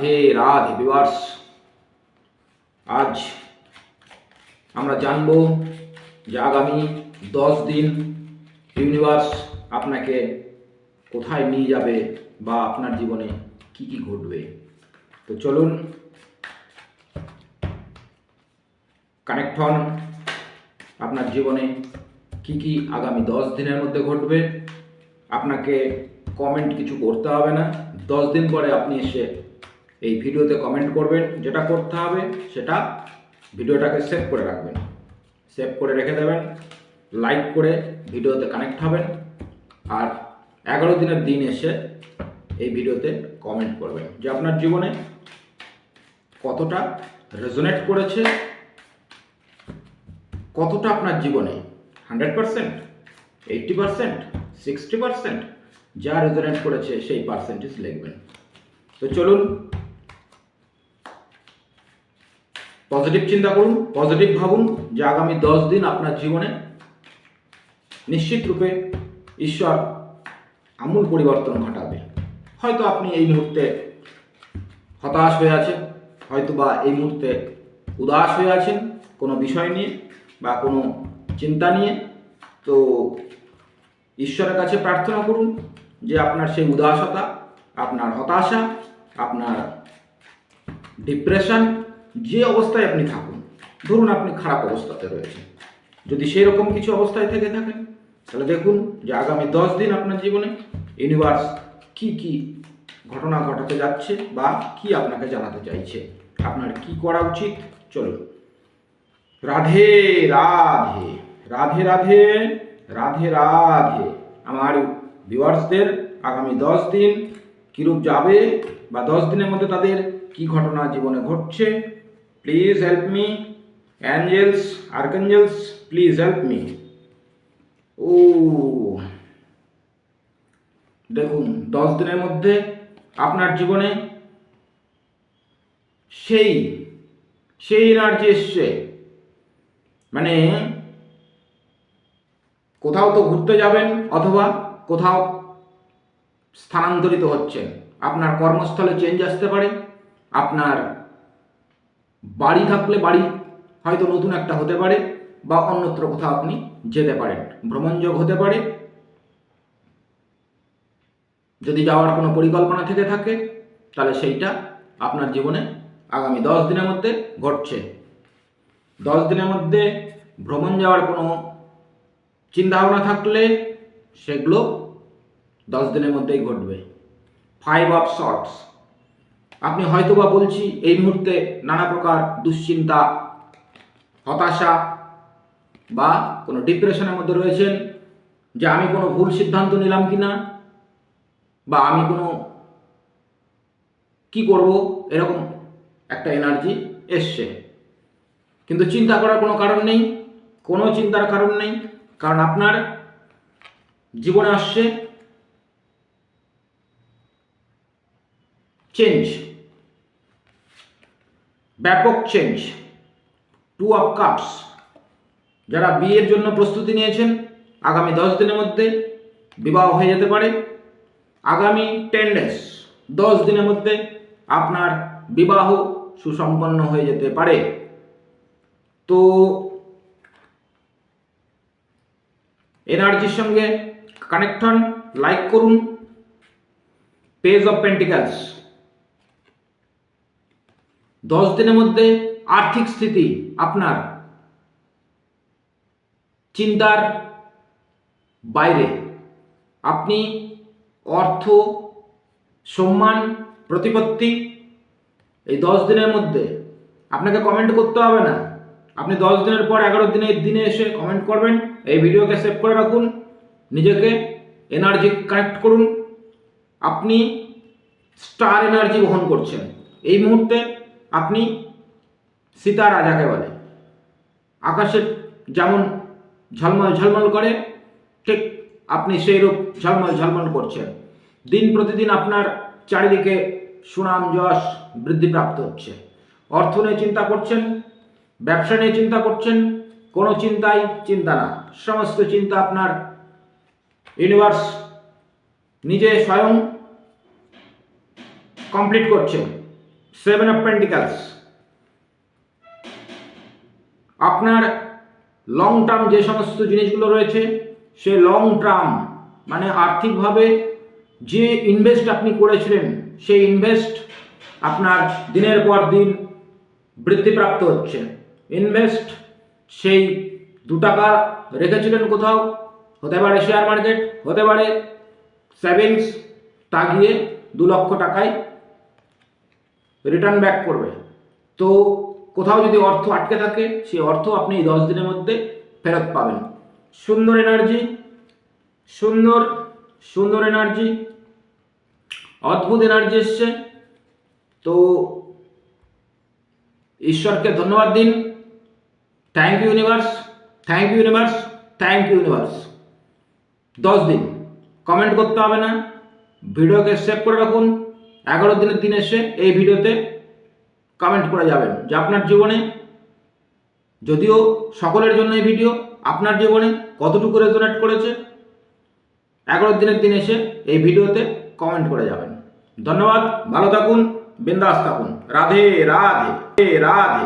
রাধে রাধে বিভার্স আজ আমরা জানব যে আগামী দশ দিন ইউনিভার্স আপনাকে কোথায় নিয়ে যাবে বা আপনার জীবনে কি কি ঘটবে। তো চলুন কানেক্ট হন, আপনার জীবনে কি কি আগামী দশ দিনের মধ্যে ঘটবে। আপনাকে কমেন্ট কিছু করতে হবে না। দশ দিন পরে আপনি এসে এই ভিডিওতে কমেন্ট করবেন, যেটা করতে হবে সেটা ভিডিওটাকে সেভ করে রাখবেন। সেভ করে রেখে দেবেন লাইক করে ভিডিওতে কানেক্ট হবেন, আর এগারো দিনের দিন এসে এই ভিডিওতে কমেন্ট করবেন যে আপনার জীবনে কতটা রেজোনেট করেছে, কতটা আপনার জীবনে hundred percent eighty percent sixty percent যা রেজোনেট করেছে সেই পার্সেন্টেজ লিখবেন। তো চলুন পজিটিভ চিন্তা করুন পজিটিভ ভাবুন যে আগামী দশ দিন আপনার জীবনে নিশ্চিত রূপে ঈশ্বর আমূল পরিবর্তন ঘটাবে। হয়তো আপনি এই মুহূর্তে হতাশ হয়ে আছেন, হয়তো বা এই মুহূর্তে উদাস হয়ে আছেন কোনো বিষয় নিয়ে বা কোনো চিন্তা নিয়ে। তো ঈশ্বরের কাছে প্রার্থনা করুন যে আপনার সেই উদাসতা, আপনার হতাশা, আপনার ডিপ্রেশন যে অবস্থায় আপনি থাকুন, ধরুন আপনি খারাপ অবস্থাতে রয়েছেন। যদি সেই রকম কিছু অবস্থায় থেকে থাকেন, তাহলে দেখুন যে আগামী দশ দিন আপনার জীবনে ইউনিভার্স কি কি ঘটনা ঘটাতে যাচ্ছে বা কি আপনাকে জানাতে চাইছে। আপনার কি করা উচিত? চলুন। রাধে রাধে রাধে রাধে রাধে রাধে। আমার ভিউয়ার্সদের আগামী দশ দিন কীরূপ যাবে বা দশ দিনের মধ্যে তাদের কি ঘটনা জীবনে ঘটছে please help me angels archangels please help me ও দেখুন, দশ দিনের মধ্যে আপনার জীবনে সেই সেই এনার্জি এসছে। মানে কোথাও তো ঘুরতে যাবেন অথবা কোথাও স্থানান্তরিত হচ্ছেন। আপনার কর্মস্থলে চেঞ্জ আসতে পারে। আপনার বাড়ি থাকলে বাড়ি, হয়তো নতুন একটা হতে পারে বা অন্যত্র কোথাও আপনি যেতে পারেন। ভ্রমণযোগ হতে পারে। যদি যাওয়ার কোনো পরিকল্পনা থেকে থাকে, তাহলে সেইটা আপনার জীবনে আগামী দশ দিনের মধ্যে ঘটছে। দশ দিনের মধ্যে ভ্রমণ যাওয়ার কোনো চিন্তাভাবনা থাকলে সেগুলো দশ দিনের মধ্যেই ঘটবে। ফাইভ অফ শর্টস আপনি হয়তো বা বলছি এই মুহূর্তে নানা প্রকার দুশ্চিন্তা, হতাশা বা কোনো ডিপ্রেশনের মধ্যে রয়েছেন যে আমি কোনো ভুল সিদ্ধান্ত নিলাম কি না বা আমি কোনো কি করব, এরকম একটা এনার্জি এসছে। কিন্তু চিন্তা করার কোনো কারণ নেই, কোনো চিন্তার কারণ নেই, কারণ আপনার জীবনে আসছে চেঞ্জ ব্যাপক চেঞ্জ টু অফ কাপস যারা বিয়ের জন্য প্রস্তুতি নিয়েছেন, আগামী দশ দিনের মধ্যে বিবাহ হয়ে যেতে পারে। আগামী টেন ডেজ দশ দিনের মধ্যে আপনার বিবাহ সুসম্পন্ন হয়ে যেতে পারে। তো এনার্জির সঙ্গে কানেক্ট হন লাইক করুন। পেজ অফ পেন্টিকালস দশ দিনের মধ্যে আর্থিক স্থিতি আপনার চিন্তার বাইরে। আপনি অর্থ, সম্মান, প্রতিপত্তি এই দশ দিনের মধ্যে আপনাকে কমেন্ট করতে হবে না। আপনি দশ দিনের পর এগারো দিনের দিনে এসে কমেন্ট করবেন, এই ভিডিওকে সেভ করে রাখুন, নিজেকে এনার্জি কানেক্ট করুন। আপনি স্টার এনার্জি বহন করছেন। এই মুহূর্তে আপনি সীতা যাকে বলে। আকাশের যেমন ঝলমল ঝলমল করে, ঠিক আপনি সেই রূপ ঝলমল ঝলমল করছেন। দিন প্রতিদিন আপনার চারিদিকে সুনাম, যশ বৃদ্ধিপ্রাপ্ত হচ্ছে। অর্থ নিয়ে চিন্তা করছেন, ব্যবসা নিয়ে চিন্তা করছেন, কোনো চিন্তাই চিন্তা না। সমস্ত চিন্তা আপনার ইউনিভার্স নিজে স্বয়ং কমপ্লিট করছে সেভেন অফ আপনার লং টার্ম যে সমস্ত জিনিসগুলো রয়েছে, সে লং টার্ম মানে আর্থিকভাবে যে ইনভেস্ট আপনি করেছিলেন সেই ইনভেস্ট আপনার দিনের পর দিন বৃদ্ধিপ্রাপ্ত হচ্ছে। ইনভেস্ট সেই দু টাকা রেখেছিলেন কোথাও, হতে পারে শেয়ার মার্কেট হতে পারে সেভিংস তা গিয়ে দু লক্ষ টাকায় রিটার্ন ব্যাক করবে। তো কোথাও যদি অর্থ আটকে থাকে, সেই অর্থ আপনি এই দশ দিনের মধ্যে ফেরত পাবেন। সুন্দর এনার্জি সুন্দর সুন্দর এনার্জি অদ্ভুত এনার্জি এসছে। তো ঈশ্বরকে ধন্যবাদ দিন। Thank you universe thank you universe thank you universe দশ দিন। কমেন্ট করতে হবে না। ভিডিওকে সেভ করে রাখুন। এগারো দিনের দিন এসে এই ভিডিওতে কমেন্ট করে যাবেন যে আপনার জীবনে, যদিও সকলের জন্য এই ভিডিও আপনার জীবনে কতটুকু রেজোনেট করেছে, এগারো দিনের দিন এসে এই ভিডিওতে কমেন্ট করে যাবেন ধন্যবাদ, ভালো থাকুন, বিন্দাস থাকুন। রাধে রাধে রাধে।